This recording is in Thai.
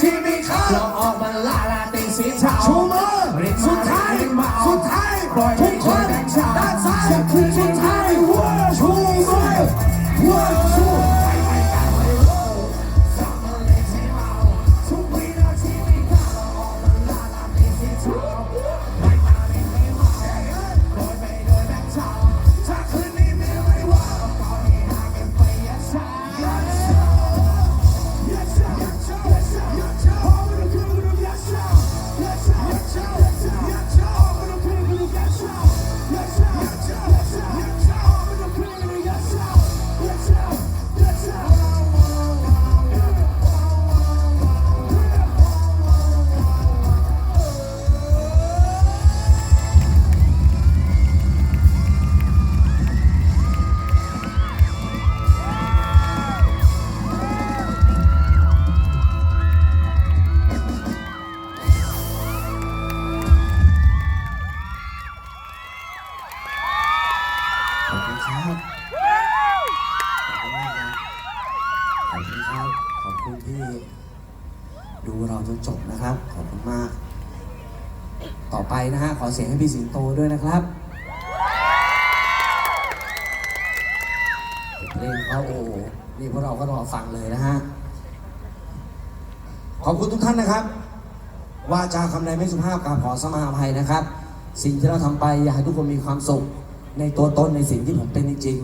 ที่มีค่าเราออกมาล่าลาตีสีเทาชูมือสุดท้ายสุดท้ายทุกคนด้านซ้ายสุดท้ายหัวชูมือหัวชูทุกวินา ขอบคุณครับขอบคุณมากครับขอบคุณครับ ขอบคุณที่ ดูเราจนจบนะครับ ขอบคุณมาก ต่อไปนะฮะ ขอเสียงให้พี่สิงโตด้วยนะครับเพลงเขาโอ้นี่พวกเราก็รอฟังเลยนะฮะ ขอบคุณทุกท่านนะครับ ว่าจาคำใดไม่สุภาพกราบขอสมาอภัยนะครับ สิ่งที่เราทำไปอยากให้ทุกคนมีความสุข ในตัวตนในสิ่งที่ผมเป็นจริง